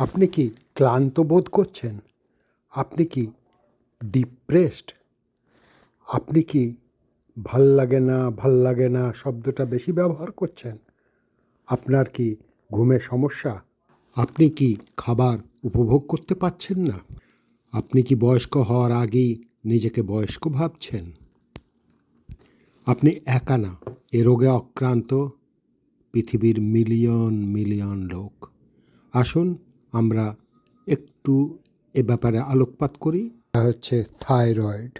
আপনি কি ক্লান্ত বোধ করছেন? আপনি কি ডিপ্রেসড? আপনি কি ভালো লাগে না, ভালো লাগে না শব্দটা বেশি ব্যবহার করছেন? আপনার কি ঘুমে সমস্যা? আপনি কি খাবার উপভোগ করতে পারছেন না? আপনি কি বয়স্ক হওয়ার আগেই নিজেকে বয়স্ক ভাবছেন? আপনি একা না, এ রোগে অক্রান্ত পৃথিবীর মিলিয়ন মিলিয়ন লোক। আসুন আমরা একটু এ ব্যাপারে আলোকপাত করি। তা হচ্ছে থাইরয়েড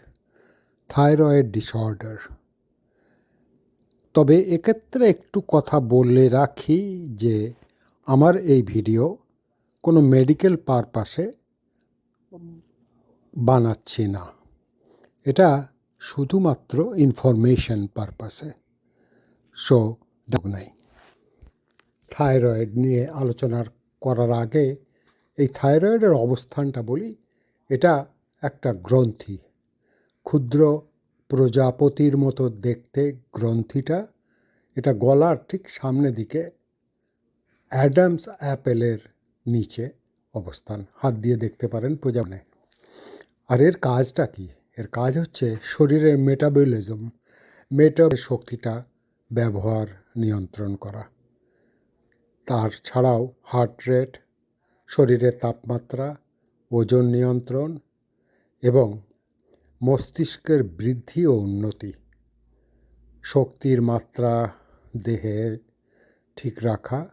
থাইরয়েড ডিসঅর্ডার। তবে এক্ষেত্রে একটু কথা বলে রাখি যে আমার এই ভিডিও কোনো মেডিকেল পারপাসে বানাচ্ছি না। এটা শুধুমাত্র ইনফরমেশন পারপাসে। সো ডাক নাই। থাইরয়েড নিয়ে আলোচনা করার আগে এই থাইরয়েডের অবস্থানটা বলি, এটা একটা গ্রন্থি। ক্ষুদ্র প্রজাপতির মতো দেখতে গ্রন্থিটা, এটা গলার ঠিক সামনে দিকে অ্যাডামস অ্যাপেলের নিচে অবস্থান। হাত দিয়ে দেখতে পারেন প্রজাপনে আর এর কাজটা কি? এর কাজ হচ্ছে শরীরের মেটাবলিজম মেটা শক্তিটা ব্যবহার নিয়ন্ত্রণ করা। তার ছাড়াও হার্ট রেট শরীরের তাপমাত্রা, ওজন নিয়ন্ত্রণ এবং মস্তিষ্কের বৃদ্ধি ও উন্নতি। শক্তির মাত্রা, দেহে ঠিক রাখা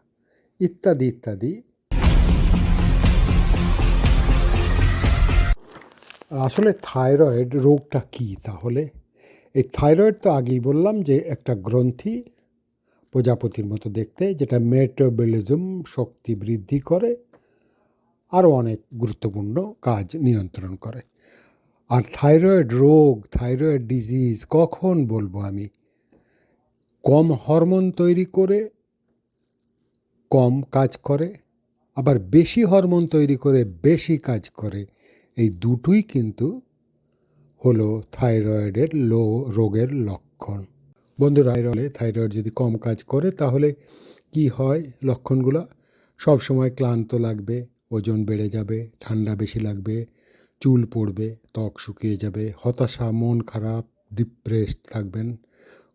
ইত্যাদি ইত্যাদি। আসলে থাইরয়েড রোগটা কী তাহলে? এই থাইরয়েড তো আগেই বললাম যে একটা গ্রন্থি প্রজাপতির মতো দেখতে, যেটা মেটাবলিজম শক্তি বৃদ্ধি করে, আরও অনেক গুরুত্বপূর্ণ কাজ নিয়ন্ত্রণ করে। আর থাইরয়েড রোগ, থাইরয়েড ডিজিজ, কখন বলব আমি? কম হরমোন তৈরি করে, কম কাজ করে, আবার বেশি হরমোন তৈরি করে, বেশি কাজ করে, এই দুটোই কিন্তু হলো থাইরয়েডের লো, রোগের লক্ষণ। বন্ধুরা থাইরয়েডে থাইরয়েড যদি কম কাজ করে, তাহলে কি হয়? লক্ষণগুলো? সব সময় ক্লান্ত লাগবে, ওজন বেড়ে যাবে, ঠান্ডা বেশি লাগবে, চুল পড়বে, ত্বক শুকিয়ে যাবে, হতাশা, মন খারাপ ডিপ্রেসড থাকবেন,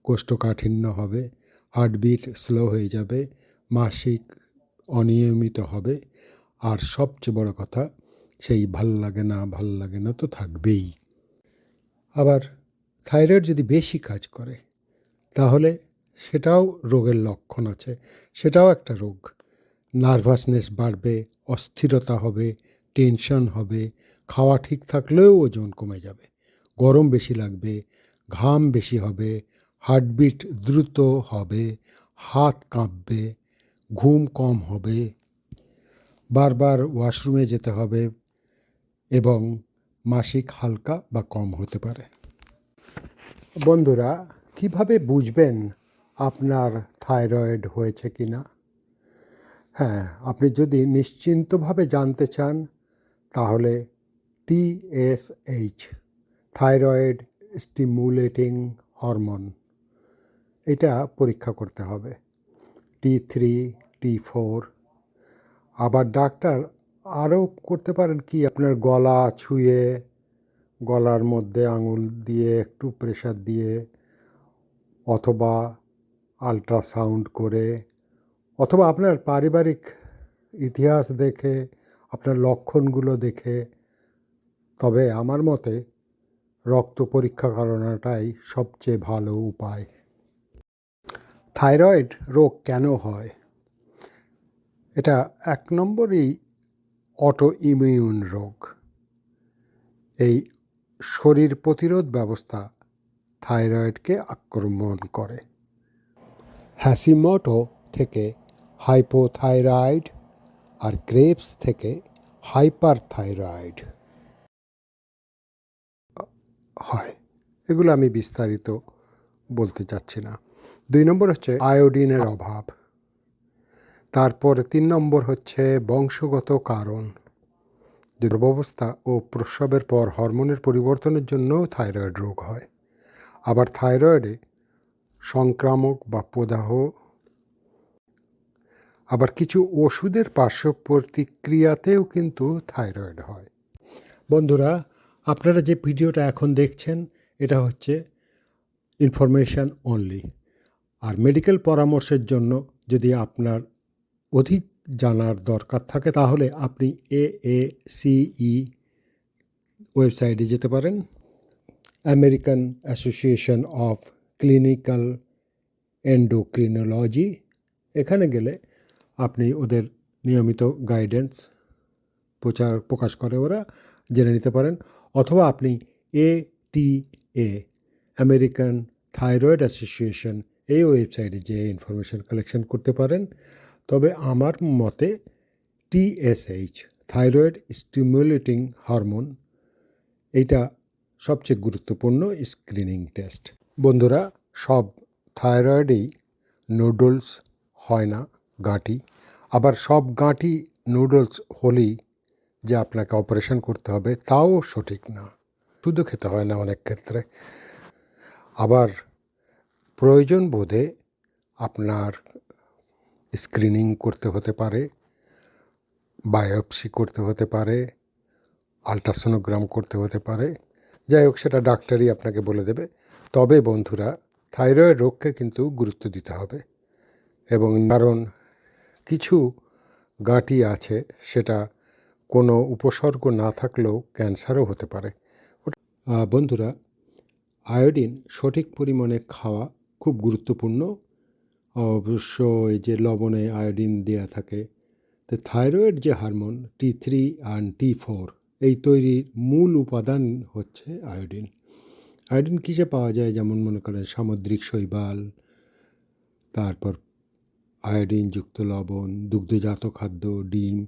কোষ্ঠকাঠিন্য হবে হার্টবিট স্লো হয়ে যাবে, মাসিক অনিয়মিত হবে, আর সবচেয়ে বড় কথা, সেই ভালো লাগে না, ভালো লাগে না তো থাকবেই। আবার থাইরয়েড যদি বেশি কাজ করে তাহলে সেটাও রোগের লক্ষণ আছে, সেটাও একটা রোগ। নার্ভাসনেস বাড়বে, অস্থিরতা হবে, টেনশন হবে, খাওয়া ঠিক থাকলেও ওজন কমে যাবে, গরম বেশি লাগবে, ঘাম বেশি হবে, হার্টবিট দ্রুত হবে, হাত কাঁপবে, ঘুম কম হবে, বারবার ওয়াশরুমে যেতে হবে এবং মাসিক হালকা বা কম হতে পারে। বন্ধুরা কীভাবে বুঝবেন আপনার থাইরয়েড হয়েছে কি না? হ্যাঁ আপনি যদি নিশ্চিন্তভাবে জানতে চান, তাহলে টিএসএইচ থাইরয়েড স্টিমুলেটিং হরমোন, এটা পরীক্ষা করতে হবে। টি থ্রি, টি ফোর, আবার ডাক্তার আরও করতে পারেন কি, আপনার গলা ছুঁয়ে, গলার মধ্যে আঙুল দিয়ে একটু প্রেশার দিয়ে অথবা আলট্রাসাউন্ড করে, অথবা আপনার পারিবারিক ইতিহাস দেখে, আপনার লক্ষণগুলো দেখে, তবে আমার মতে রক্ত পরীক্ষা করানোটাই সবচেয়ে ভালো উপায়। থাইরয়েড রোগ কেন হয়? এটা এক নম্বরই অটো ইমিউন রোগ। এই শরীর প্রতিরোধ ব্যবস্থা থাইরয়েডকে আক্রমণ করে। হ্যাসিমোটো থেকে হাইপোথাইরয়েড আর গ্রেপস থেকে হাইপার থাইরয়েড হয়। এগুলো আমি বিস্তারিত বলতে চাচ্ছি না। দুই নম্বর হচ্ছে আয়োডিনের অভাব। তারপর তিন নম্বর হচ্ছে বংশগত কারণ। গর্ভাবস্থা ও প্রসবের পর হরমোনের পরিবর্তনের জন্যও থাইরয়েড রোগ হয়। আবার থাইরয়েডে সংক্রামক বা প্রদাহ। আবার কিছু ওষুধের পার্শ্ব প্রতিক্রিয়াতেও কিন্তু থাইরয়েড হয়। বন্ধুরা, আপনারা যে ভিডিওটা এখন দেখছেন, এটা হচ্ছে ইনফরমেশান অনলি আর মেডিকেল পরামর্শের জন্য যদি আপনার অধিক জানার দরকার থাকে, তাহলে আপনি এ এ সিই ওয়েবসাইটে যেতে পারেন। American association of clinical endocrinology এখানে গেলে আপনি ওদের নিয়মিত গাইডেন্স প্রচার প্রকাশ করে, ওরা জেনে নিতে পারেন। অথবা আপনি A T A American thyroid association এই ওয়েবসাইটে যে ইনফরমেশন কালেকশন করতে পারেন। তবে আমার মতে টিএসএইচ থাইরয়েড স্টিমুলেটিং হরমোন এইটা সবচেয়ে গুরুত্বপূর্ণ স্ক্রিনিং টেস্ট। বন্ধুরা, সব থাইরয়েডেই নুডলস হয় না গাঁটি আবার সব গাঁটি নুডলস হলেই যে আপনাকে অপারেশন করতে হবে তাও সঠিক না। শুধু খেতে হয় না অনেক ক্ষেত্রে। আবার প্রয়োজন বোধে আপনার স্ক্রিনিং করতে হতে পারে, বায়োপসি করতে হতে পারে, আলট্রাসোনোগ্রাম করতে হতে পারে যাই হোক, সেটা ডাক্তারই আপনাকে বলে দেবে। তবে বন্ধুরা, থাইরয়েড রোগকে কিন্তু গুরুত্ব দিতে হবে এবং কারণ কিছু গাঁটি আছে, সেটা কোনো উপসর্গ না থাকলেও ক্যান্সারও হতে পারে। বন্ধুরা, আয়োডিন সঠিক পরিমাণে খাওয়া খুব গুরুত্বপূর্ণ। অবশ্য এই যে লবণে আয়োডিন দেওয়া থাকে, তো থাইরয়েড যে hormone, T three and T four এই তৈরির মূল উপাদান হচ্ছে আয়োডিন। আয়োডিন কিসে পাওয়া যায়? যেমন মনে করেন সামুদ্রিক শৈবাল, তারপর আয়োডিনযুক্ত লবণ, দুগ্ধজাত খাদ্য, ডিম।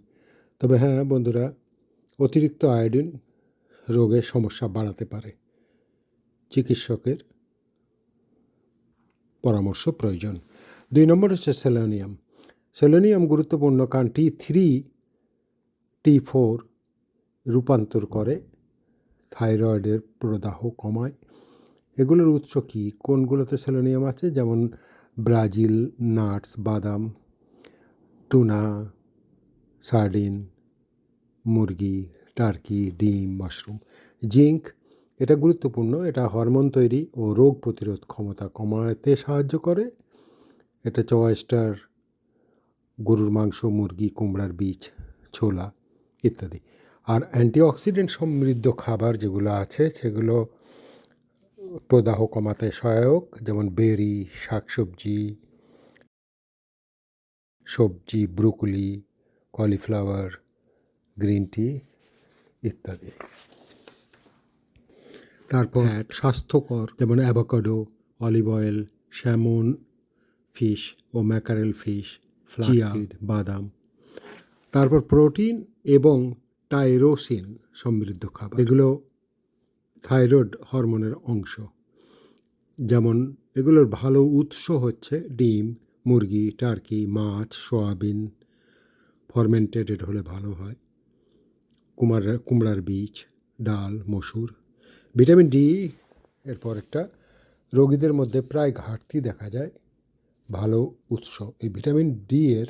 তবে হ্যাঁ বন্ধুরা, অতিরিক্ত আয়োডিন রোগের সমস্যা বাড়াতে পারে। চিকিৎসকের পরামর্শ প্রয়োজন। দুই নম্বর হচ্ছে সেলেনিয়াম। সেলেনিয়াম গুরুত্বপূর্ণ কারণ টি থ্রি টি ফোর রূপান্তর করে। থাইরয়েডের প্রদাহ কমায়। এগুলোর উৎস কী? কোনগুলোতে সেলেনিয়াম আছে? যেমন ব্রাজিল, নাটস, বাদাম, টুনা, সার্ডিন, মুরগি, টার্কি, ডিম, মাশরুম জিঙ্ক এটা গুরুত্বপূর্ণ। এটা হরমোন তৈরি ও রোগ প্রতিরোধ ক্ষমতা কমাতে সাহায্য করে। এটা চয়েস্টার, গরুর মাংস, মুরগি, কুমড়ার বীজ, ছোলা ইত্যাদি। আর অ্যান্টিঅক্সিডেন্ট সমৃদ্ধ খাবার যেগুলো আছে সেগুলো প্রদাহ কমাতে সহায়ক যেমন বেরি শাকসবজি সবজি ব্রুকলি কলিফ্লাওয়ার গ্রিন টি ইত্যাদি। তারপর স্বাস্থ্যকর। যেমন avocado olive oil salmon fish ও ম্যাকারেল ফিশ ফ্লাক্সিড বাদাম। তারপর প্রোটিন এবং টাইরোসিন সমৃদ্ধ খাবার। এগুলো থাইরয়েড হরমোনের অংশ। যেমন, এগুলোর ভালো উৎস হচ্ছে ডিম, মুরগি, টার্কি, মাছ, সয়াবিন। ফরমেন্টেড হলে ভালো হয়। কুমার, কুমড়ার বীজ, ডাল, মসুর। ভিটামিন ডি এরপর একটা রোগীদের মধ্যে প্রায় ঘাটতি দেখা যায়। ভালো উৎস। এই ভিটামিন ডি এর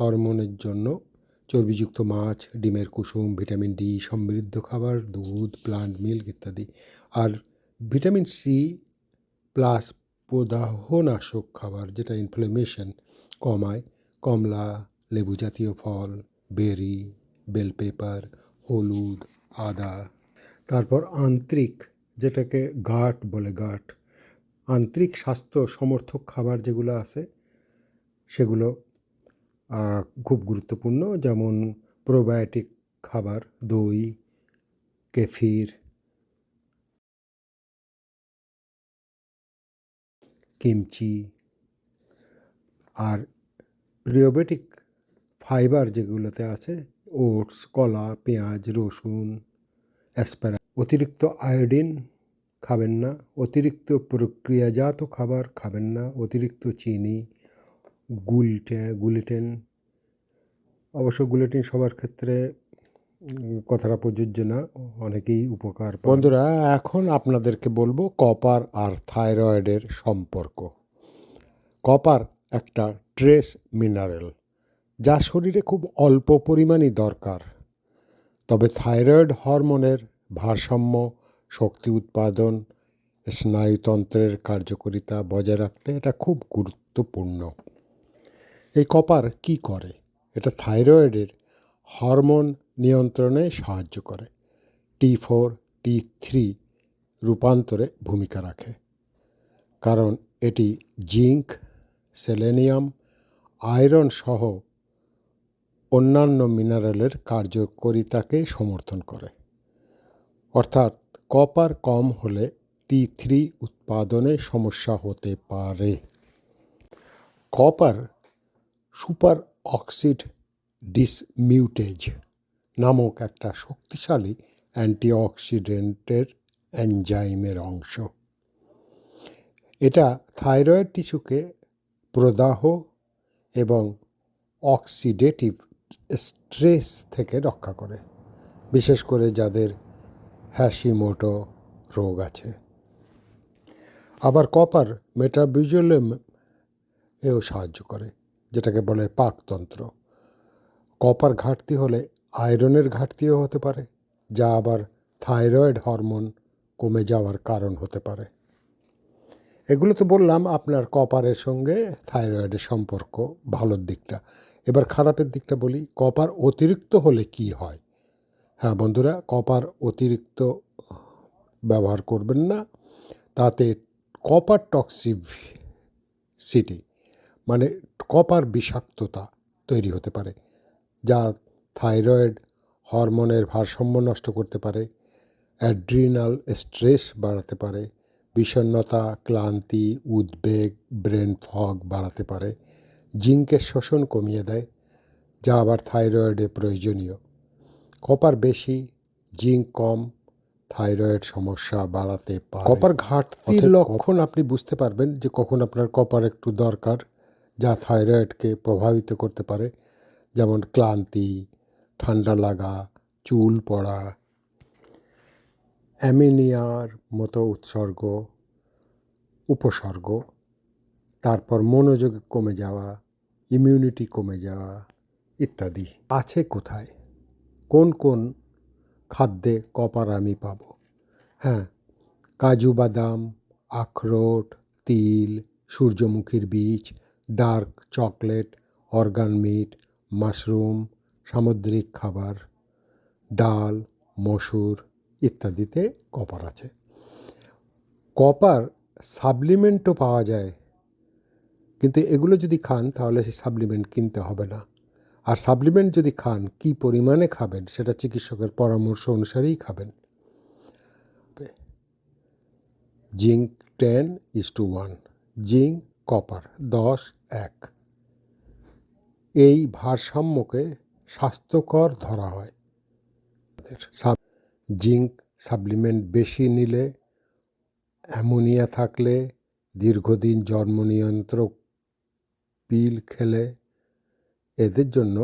হরমোনের জন্য চর্বিযুক্ত মাছ, ডিমের কুসুম, ভিটামিন ডি, সমৃদ্ধ খাবার, দুধ প্লান্ট মিল্ক ইত্যাদি। আর ভিটামিন সি প্লাস প্রদাহনাশক খাবার, যেটা ইনফ্লেমেশন কমায়, কমলা, লেবু জাতীয় ফল, বেরি বেল পেপার হলুদ, আদা। তারপর আন্তরিক, যেটাকে গাট বলে গাট আন্তরিক স্বাস্থ্য সমর্থক খাবার যেগুলো আছে, সেগুলো খুব গুরুত্বপূর্ণ, যেমন প্রোবায়োটিক খাবার, দই, কেফির, কিমচি আর প্রিওবেটিক ফাইবার যেগুলোতে আছে, ওটস, কলা, পেঁয়াজ, রসুন, অ্যাসপারা। অতিরিক্ত আয়োডিন খাবেন না, অতিরিক্ত প্রক্রিয়াজাত খাবার খাবেন না, অতিরিক্ত চিনি গুলটে, গুলিটেন। অবশ্য গুলেটিন সবার ক্ষেত্রে কথাটা প্রযোজ্য না, অনেকেই উপকার। বন্ধুরা, এখন আপনাদেরকে বলব কপার আর থাইরয়েডের সম্পর্ক। কপার একটা ট্রেস মিনারেল, যা শরীরে খুব অল্প পরিমাণই দরকার। তবে থাইরয়েড হরমোনের ভারসাম্য, শক্তি উৎপাদন, স্নায়ুতন্ত্রের কার্যকারিতা বজায় রাখতে এটা খুব গুরুত্বপূর্ণ। এই কপার কি করে? এটা থাইরয়েডের হরমোন নিয়ন্ত্রণে সাহায্য করে। টি ফোর, টি থ্রি রূপান্তরে ভূমিকা রাখে। কারণ এটি জিঙ্ক, সেলেনিয়াম, আয়রন সহ অন্যান্য মিনারেলের কার্যকরিতাকে সমর্থন করে। অর্থাৎ কপার কম হলে টি থ্রি উৎপাদনে সমস্যা হতে পারে। কপার সুপার অক্সিড ডিসমিউটেজ নামক একটা শক্তিশালী অ্যান্টিঅক্সিডেন্টের এনজাইমের অংশ। এটা থাইরয়েড টিস্যুকে প্রদাহ এবং অক্সিডেটিভ স্ট্রেস থেকে রক্ষা করে, বিশেষ করে যাদের হ্যাশিমোটো রোগ আছে। আবার কপার মেটাবিজুয়ালেম এও সাহায্য করে। যেটাকে বলে পাকতন্ত্র। কপার ঘাটতি হলে আয়রনের ঘাটতিও হতে পারে, যা আবার থাইরয়েড হরমোন কমে যাওয়ার কারণ হতে পারে। এগুলো তো বললাম, আপনার কপারের সঙ্গে থাইরয়েডের সম্পর্ক ভালোর দিকটা। এবার খারাপের দিকটা বলি, কপার অতিরিক্ত হলে কি হয়? হ্যাঁ বন্ধুরা, কপার অতিরিক্ত ব্যবহার করবেন না, তাতে কপার টক্সিসিটি মানে কপার বিষাক্ততা তৈরি হতে পারে যা থাইরয়েড হরমোনের ভারসাম্য নষ্ট করতে পারে অ্যাড্রিনাল স্ট্রেস বাড়াতে পারে বিষণ্ণতা ক্লান্তি উদ্বেগ ব্রেন ফগ বাড়াতে পারে জিঙ্কের শোষণ কমিয়ে দেয় যা আবার থাইরয়েডে প্রয়োজনীয়। কপার বেশি জিঙ্ক কম থাইরয়েড সমস্যা বাড়াতে পারে। কপার ঘাটতির লক্ষণ আপনি বুঝতে পারবেন যে কখন আপনার কপার একটু দরকার। যা থাইরয়েডকে প্রভাবিত করতে পারে, যেমন ক্লান্তি, ঠান্ডা লাগা, চুল পড়া, অ্যামিনিয়ার মতো উৎসর্গ, উপসর্গ, তারপর মনোযোগ কমে যাওয়া, ইমিউনিটি কমে যাওয়া ইত্যাদি। আছে কোথায়? কোন কোন খাদ্যে কপার আমি পাব? হ্যাঁ কাজু বাদাম, আখরোট, তিল, সূর্যমুখীর বীজ dark chocolate, organ meat, mushroom, সামুদ্রিক খাবার, ডাল, মসুর ইত্যাদিতে কপার আছে। কপার সাপ্লিমেন্টও পাওয়া যায়। কিন্তু এগুলো যদি খান, তাহলে সেই সাপ্লিমেন্ট কিনতে হবে না। আর সাপ্লিমেন্ট যদি খান, কি পরিমাণে খাবেন, সেটা চিকিৎসকের পরামর্শ অনুসারেই খাবেন। Zinc ten is to one. Zinc, copper, দশ এক। এই ভারসাম্যকে স্বাস্থ্যকর ধরা হয়। জিঙ্ক সাপ্লিমেন্ট বেশি নিলে অ্যামোনিয়া থাকলে, দীর্ঘদিন জন্ম নিয়ন্ত্রক পিল খেলে, এদের জন্য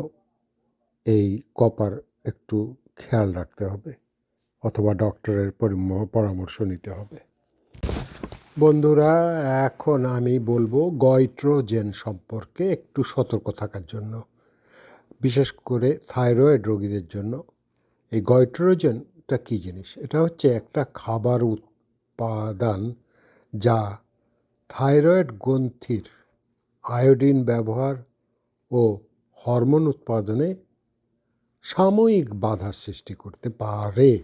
এই কপার একটু খেয়াল রাখতে হবে, অথবা ডক্টরের পরামর্শ নিতে হবে। বন্ধুরা, এখন আমি বলব গয়ট্রোজেন সম্পর্কে একটু সতর্ক থাকার জন্য, বিশেষ করে থাইরয়েড রোগীদের জন্য। এই গয়ট্রোজেনটা কী জিনিস? এটা হচ্ছে একটা খাবার উৎপাদন যা থাইরয়েড গ্রন্থির আয়োডিন ব্যবহার ও হরমোন উৎপাদনে সাময়িক বাধার সৃষ্টি করতে পারে।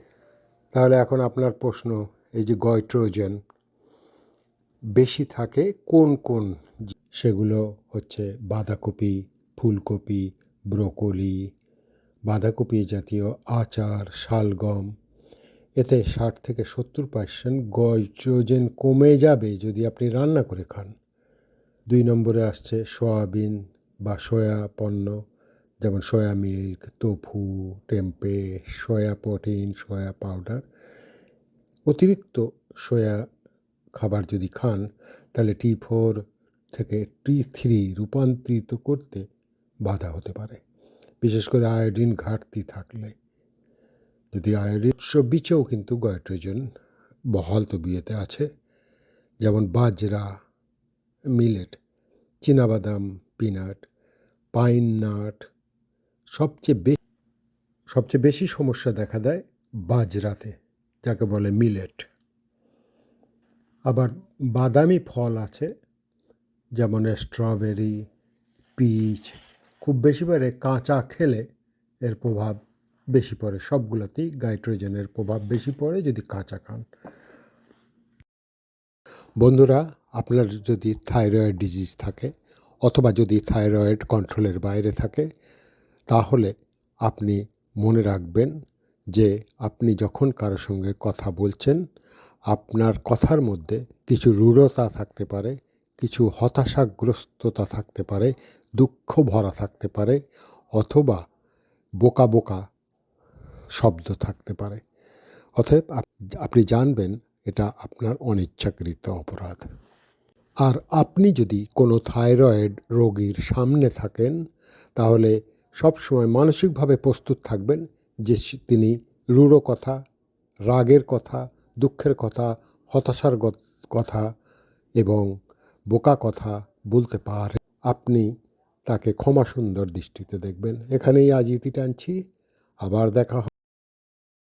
তাহলে এখন আপনার প্রশ্ন, এই যে গয়ট্রোজেন বেশি থাকে কোন কোন সেগুলো হচ্ছে বাঁধাকপি, ফুলকপি, ব্রোকলি, বাঁধাকপি জাতীয় আচার, শালগম। এতে ষাট থেকে সত্তর পার্সেন্ট গয়ট্রোজেন কমে যাবে যদি আপনি রান্না করে খান। দুই নম্বরে আসছে সয়াবিন বা সয়া পণ্য, যেমন soya milk tofu tempeh soya protein soya powder অতিরিক্ত সয়া খাবার যদি খান, তাহলে টি ফোর থেকে টি থ্রি রূপান্তরিত করতে বাধা হতে পারে। বিশেষ করে আয়োডিন ঘাটতি থাকলে। যদি আয়োডিন বীচেও কিন্তু গয়ট্রোজেন বহাল তো বিয়েতে আছে, যেমন বাজরা মিলেট চীনাবাদাম পিনাট পাইন নাট সবচেয়ে বে, সবচেয়ে বেশি সমস্যা দেখা দেয় বাজরাতে, যাকে বলে মিলেট আবার বাদামি ফল আছে, যেমন স্ট্রবেরি পিচ খুব বেশিবারে কাঁচা খেলে এর প্রভাব বেশি পড়ে। সবগুলোতেই গাইট্রোজেনের প্রভাব বেশি পড়ে যদি কাঁচা খান। বন্ধুরা, আপনার যদি থাইরয়েড ডিজিজ থাকে অথবা যদি থাইরয়েড কন্ট্রোলের বাইরে থাকে, তাহলে আপনি মনে রাখবেন যে আপনি যখন কারোর সঙ্গে কথা বলছেন আপনার কথার মধ্যে কিছু রূঢ়তা থাকতে পারে, কিছু হতাশাগ্রস্ততা থাকতে পারে, দুঃখ ভরা থাকতে পারে, অথবা বোকা বোকা শব্দ থাকতে পারে। অতএব আপনি জানবেন এটা আপনার অনিচ্ছাকৃত অপরাধ। আর আপনি যদি কোনো থাইরয়েড রোগীর সামনে থাকেন, তাহলে সবসময় মানসিকভাবে প্রস্তুত থাকবেন যে তিনি রূঢ় কথা, রাগের কথা দুঃখের কথা, হতাশার কথা এবং বোকা কথা বলতে পারে। আপনি তাকে ক্ষমা সুন্দর দৃষ্টিতে দেখবেন। এখানেই আজ ইতি টানছি। আবার দেখা